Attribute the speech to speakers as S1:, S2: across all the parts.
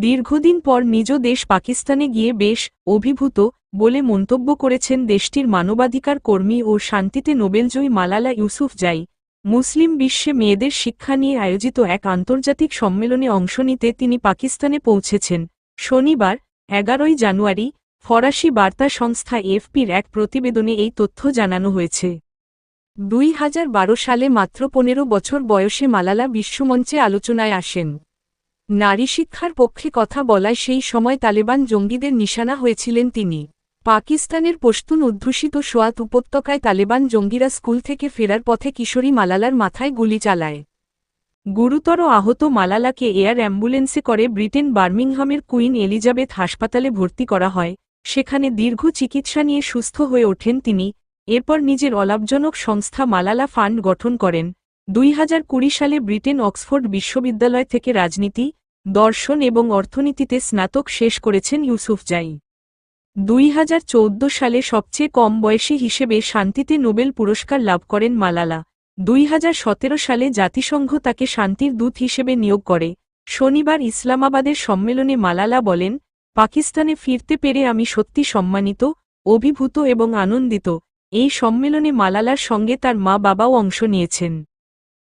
S1: দীর্ঘদিন পর নিজ দেশ পাকিস্তানে গিয়ে বেশ অভিভূত বলে মন্তব্য করেছেন দেশটির মানবাধিকার কর্মী ও শান্তিতে নোবেলজয়ী মালালা ইউসুফজাই মুসলিম বিশ্বে মেয়েদের শিক্ষা নিয়ে আয়োজিত এক আন্তর্জাতিক সম্মেলনে অংশ নিতে তিনি পাকিস্তানে পৌঁছেছেন। শনিবার, এগারোই জানুয়ারি, ফরাসি বার্তা সংস্থা এফপির এক প্রতিবেদনে এই তথ্য জানানো হয়েছে। দুই হাজার বারো সালে মাত্র পনেরো বছর বয়সে মালালা বিশ্বমঞ্চে আলোচনায় আসেন। নারী শিক্ষার পক্ষে কথা বলায় সেই সময় তালেবান জঙ্গিদের নিশানা হয়েছিলেন তিনি। পাকিস্তানের পশতুন অধ্যুষিত সোয়াত উপত্যকায় তালেবান জঙ্গিরা স্কুল থেকে ফেরার পথে কিশোরী মালালার মাথায় গুলি চালায়। গুরুতর আহত মালালাকে এয়ার অ্যাম্বুলেন্সে করে ব্রিটেন বার্মিংহামের কুইন এলিজাবেথ হাসপাতালে ভর্তি করা হয়। সেখানে দীর্ঘ চিকিৎসা নিয়ে সুস্থ হয়ে ওঠেন তিনি। এরপর নিজের অলাভজনক সংস্থা মালালা ফান্ড গঠন করেন। দুই হাজার কুড়ি সালে ব্রিটেন অক্সফোর্ড বিশ্ববিদ্যালয় থেকে রাজনীতি দর্শন এবং অর্থনীতিতে স্নাতক শেষ করেছেন ইউসুফজাই দুই হাজার চৌদ্দ সালে সবচেয়ে কম বয়সী হিসেবে শান্তিতে নোবেল পুরস্কার লাভ করেন মালালা। দুই হাজার সতেরো সালে জাতিসংঘ তাকে শান্তির দূত হিসেবে নিয়োগ করে। শনিবার ইসলামাবাদের সম্মেলনে মালালা বলেন, পাকিস্তানে ফিরতে পেরে আমি সত্যি সম্মানিত, অভিভূত এবং আনন্দিত। এই সম্মেলনে মালালার সঙ্গে তার মা বাবাও অংশ নিয়েছেন।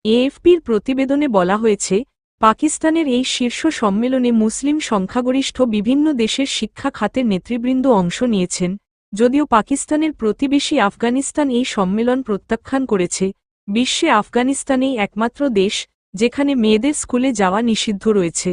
S1: এএফপির প্রতিবেদনে বলা হয়েছে পাকিস্তানের এই শীর্ষ সম্মেলনে মুসলিম সংখ্যাগরিষ্ঠ বিভিন্ন দেশের শিক্ষা খাতের নেতৃবৃন্দ অংশ নিয়েছেন। যদিও পাকিস্তানের প্রতিবেশী আফগানিস্তান এই সম্মেলন প্রত্যাখ্যান করেছে, বিশ্বে আফগানিস্তানেই একমাত্র দেশ, যেখানে মেয়েদের স্কুলে যাওয়া নিষিদ্ধ রয়েছে।